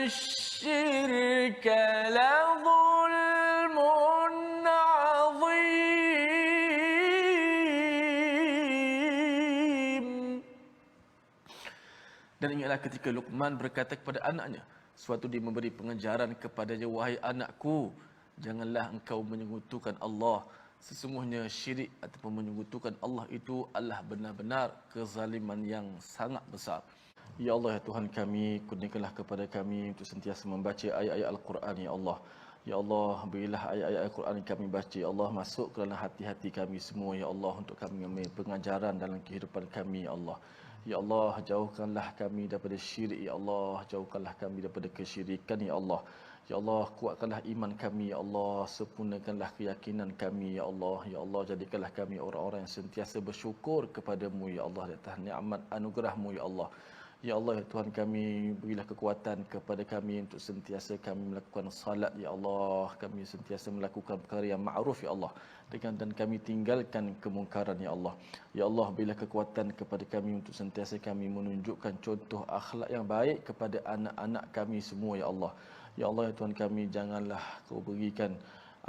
الشرك لظلم عظيم Dan ingatlah ketika Luqman berkata kepada anaknya, suatu dia memberi pengajaran kepadanya, wahai anakku, janganlah engkau menyekutukan Allah. Sesungguhnya syirik ataupun menyekutukan Allah itu adalah benar-benar kezaliman yang sangat besar. Ya Allah, ya Tuhan kami, kurniakanlah kepada kami untuk sentiasa membaca ayat-ayat Al-Quran, Ya Allah. Ya Allah, berilah ayat-ayat Al-Quran yang kami baca. Ya Allah, masuk ke dalam hati-hati kami semua, Ya Allah, untuk kami mengambil pengajaran dalam kehidupan kami, Ya Allah. Ya Allah, jauhkanlah kami daripada syirik, Ya Allah. Jauhkanlah kami daripada kesyirikan, Ya Allah. Ya Allah, kuatkanlah iman kami, Ya Allah. Sempurnakanlah keyakinan kami, Ya Allah. Ya Allah, jadikanlah kami orang-orang yang sentiasa bersyukur kepadamu, Ya Allah. Di atas nikmat anugerahmu, Ya Allah. Ya Allah, ya Tuhan kami, berilah kekuatan kepada kami untuk sentiasa kami melakukan salat, Ya Allah. Kami sentiasa melakukan perkara yang ma'ruf, Ya Allah. Dengan dan kami tinggalkan kemungkaran, Ya Allah. Ya Allah, berilah kekuatan kepada kami untuk sentiasa kami menunjukkan contoh akhlak yang baik kepada anak-anak kami semua, Ya Allah. Ya Allah, ya Tuhan kami, janganlah kau berikan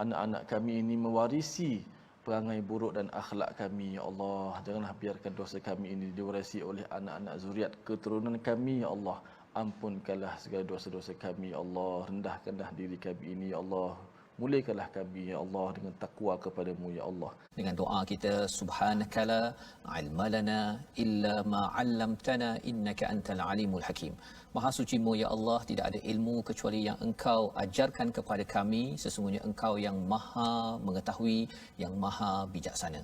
anak-anak kami ini mewarisi perangai buruk dan akhlak kami ya Allah. Janganlah biarkan dosa kami ini diwarisi oleh anak-anak zuriat keturunan kami ya Allah. Ampunkanlah segala dosa-dosa kami ya Allah. Rendahkanlah diri kami ini ya Allah Muliakanlah kami ya Allah dengan takwa kepadamu ya Allah. Dengan doa kita subhanakala ilmalana illa ma 'allamtana innaka antal alimul hakim. Maha sucimu ya Allah tidak ada ilmu kecuali yang engkau ajarkan kepada kami sesungguhnya engkau yang maha mengetahui yang maha bijaksana.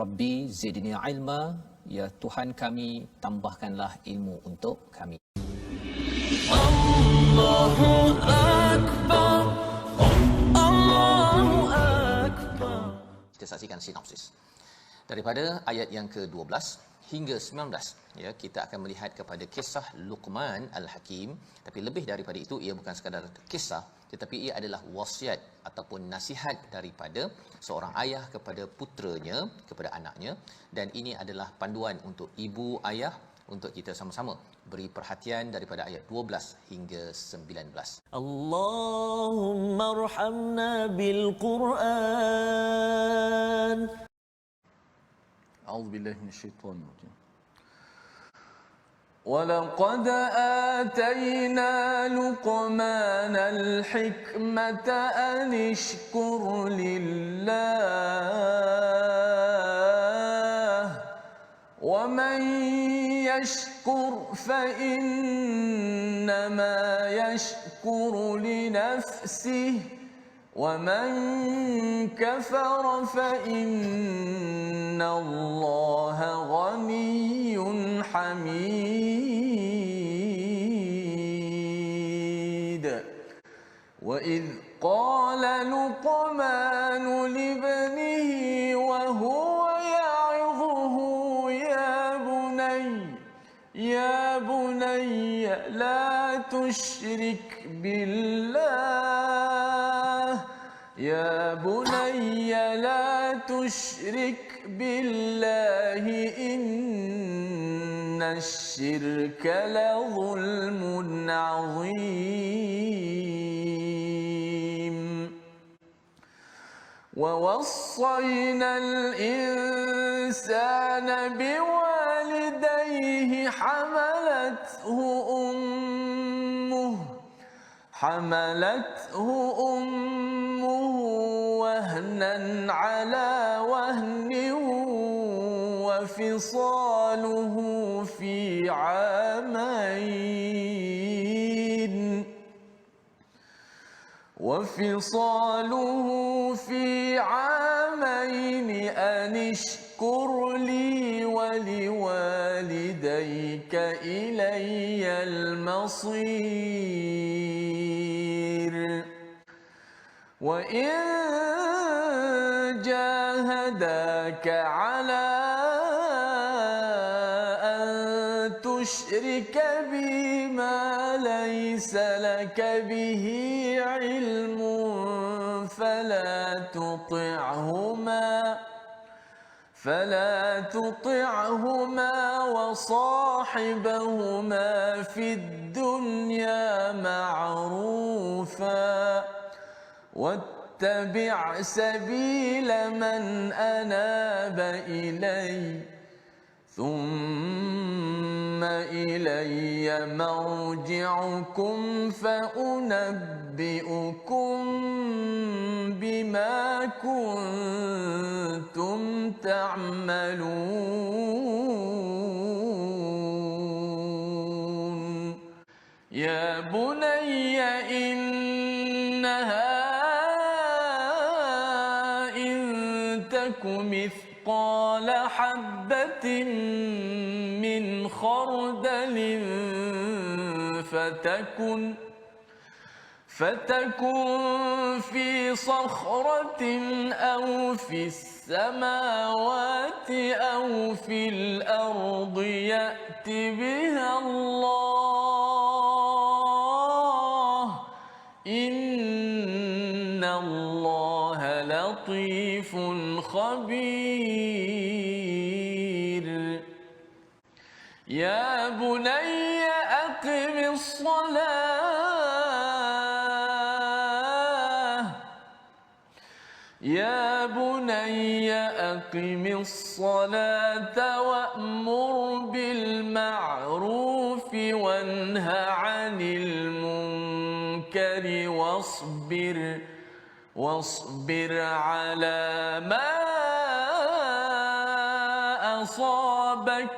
Rabbi zidni ilma ya Tuhan kami tambahkanlah ilmu untuk kami. Allahu Kita saksikan sinopsis. Daripada ayat yang ke-12 hingga 19 ya kita akan melihat kepada kisah Luqman Al-Hakim tapi lebih daripada itu ia bukan sekadar kisah tetapi ia adalah wasiat ataupun nasihat daripada seorang ayah kepada putranya kepada anaknya dan ini adalah panduan untuk ibu ayah untuk kita sama-sama beri perhatian daripada ayat 12 hingga 19 اللهم ارحمنا بالقرآن أعوذ بالله من الشيطان الرجيم ولقد آتينا لقمان الحكمة أن اشكر لله ومن يشكر فإنما يشكر لنفسه ومن كفر فإن الله غني حميد وإذ قال لقمان لابنه تشرك بالله يا بني لا تشرك بالله إن الشرك لظلم عظيم. ووصينا الإنسان بوالديه حملته أمه حملته أمه وهنا على وهن وفصاله في عامين. وفصاله في عامين أن اشكر لي ولوالديك إلي المصير. وإن جاهداك على أن تشرك بي ما ليس لك به علم فلا تطعهما فلا تطعهما وصاحبهما في الدنيا واتبع سبيل من أناب إلي ثم إلي مرجعكم فأنبئكم بما كنتم تعملون. يا بني إنها من خردل فتكن فتكن في صخرة أو في السماوات أو في الأرض يأت بها الله. يا بني أقم الصلاة وأمر بالمعروف وانه عن المنكر واصبر واصبر على ما أصابك.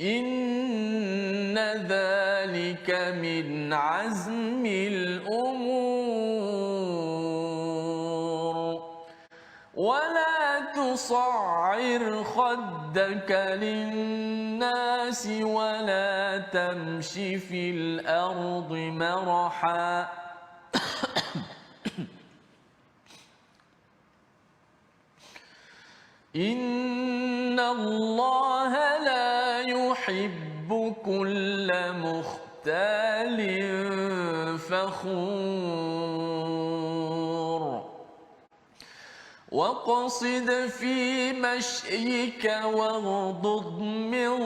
إن ذلك من عزم الأمور. ولا تصعر خدك للناس ولا تمش في الأرض مرحا. إن الله وقصد في مشيك واغضض من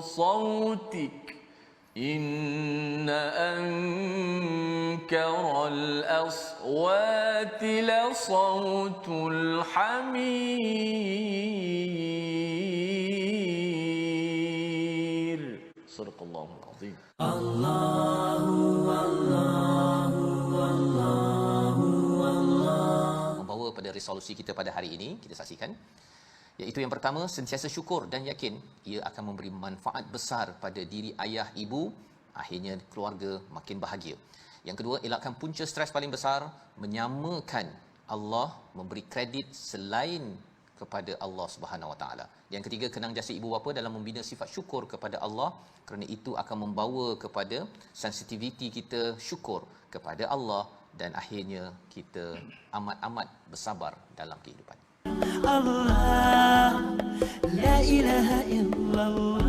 صوتك. إن أنكر الأصوات لصوت الحمير. صدق الله العظيم. membawa pada resolusi kita pada hari ini kita saksikan. Iaitu yang pertama sentiasa syukur dan yakin ia akan memberi manfaat besar pada diri ayah ibu akhirnya keluarga makin bahagia. Yang kedua elakkan punca stres paling besar menyamakan Allah memberi kredit selain kepada Allah Subhanahu Wa Taala. Yang ketiga kenang jasa ibu bapa dalam membina sifat syukur kepada Allah. Kerana itu akan membawa kepada sensitiviti kita syukur kepada Allah dan akhirnya kita amat-amat bersabar dalam kehidupan. Allah La ilaha illallah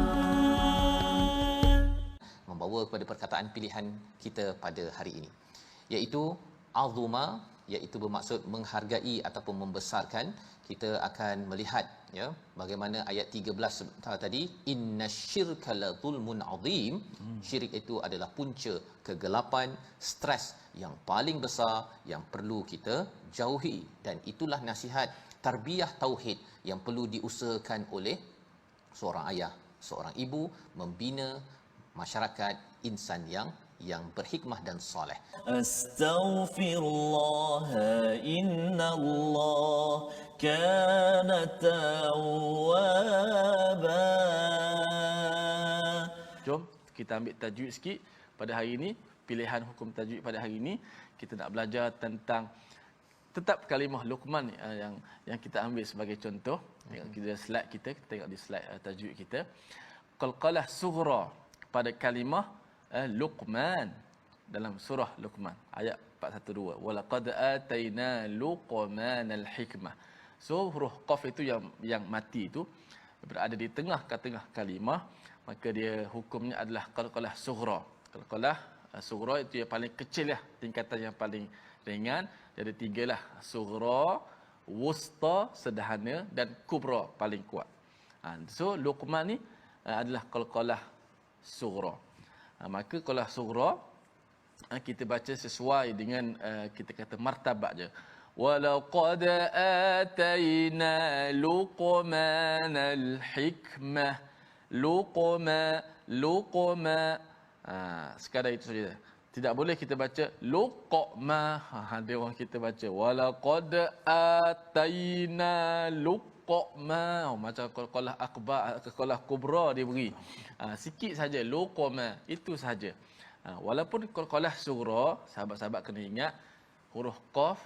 membawa kepada perkataan pilihan kita pada hari ini iaitu azuma iaitu bermaksud menghargai ataupun membesarkan kita akan melihat ya bagaimana ayat 13 sebentar tadi innasyirka la zulmun azim. Syirik itu adalah punca kegelapan stres yang paling besar yang perlu kita jauhi. Dan itulah nasihat tarbiyah tauhid yang perlu diusahakan oleh seorang ayah seorang ibu membina masyarakat insan yang yang berhikmah dan soleh. Astaghfirullah, inna Allah kana tawwaba. Jom kita ambil tajwid sikit pada hari ini. Pilihan hukum tajwid pada hari ini. Kita nak belajar tentang tetap kalimah Luqman eh, yang yang kita ambil sebagai contoh. Tengok kita slide kita, kita tengok di slide eh, tajwid kita. Qalqalah sughra pada kalimah uh, Luqman. Dalam surah Luqman ayat 412 walaqad ataina luqman al-hikmah. So huruf qaf itu yang yang mati itu berada di tengah ke tengah kalimah. Maka dia hukumnya adalah qalqalah sughra. Qalqalah uh, sughra itu yang paling kecil lah tingkatan yang paling ringan. Jadi tiga lah sughra wusta sederhana dan kubra paling kuat. Ha, so luqman ni uh, adalah qalqalah sughra ha, maka qalqalah sughra ha, kita baca sesuai dengan uh, kita kata martabat je. Walaqad atayna luqmanal hikmah luqma luqma. Ha, sekadar itu saja. Tidak boleh kita baca luqma. Ha, ada orang kita baca walaqad atayna luqma oh, macam qalqalah akbar qalqalah kubra dia beri ha, sikit saja luqma itu saja Ha, walaupun qalqalah sughra, sahabat-sahabat kena ingat huruf qaf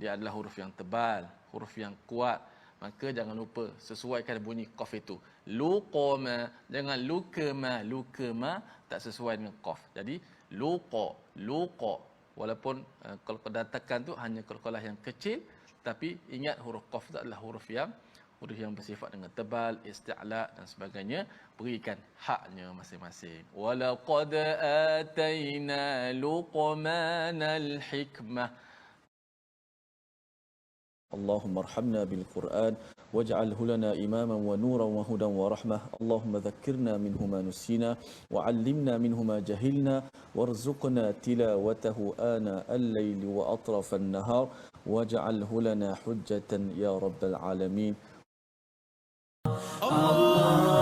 dia adalah huruf yang tebal, huruf yang kuat. Maka jangan lupa sesuaikan bunyi qaf itu. Luqama, jangan lukama, lukama tak sesuai dengan qaf. Jadi luqa, luqa. Walaupun uh, kalau kedatakan tu hanya qalqalah yang kecil tapi ingat huruf qaf tu adalah huruf yang huruf yang bersifat dengan tebal, isti'la dan sebagainya, berikan haknya masing-masing. Walaqad atayna luqmanal hikmah. اللهم ارحمنا بالقرآن واجعله لنا إماما ونورا وهدى ورحمة اللهم ذكرنا منه ما نسينا وعلمنا منه ما جهلنا وارزقنا تلاوته آناء الليل وأطراف النهار واجعله لنا حجة يا رب العالمين الله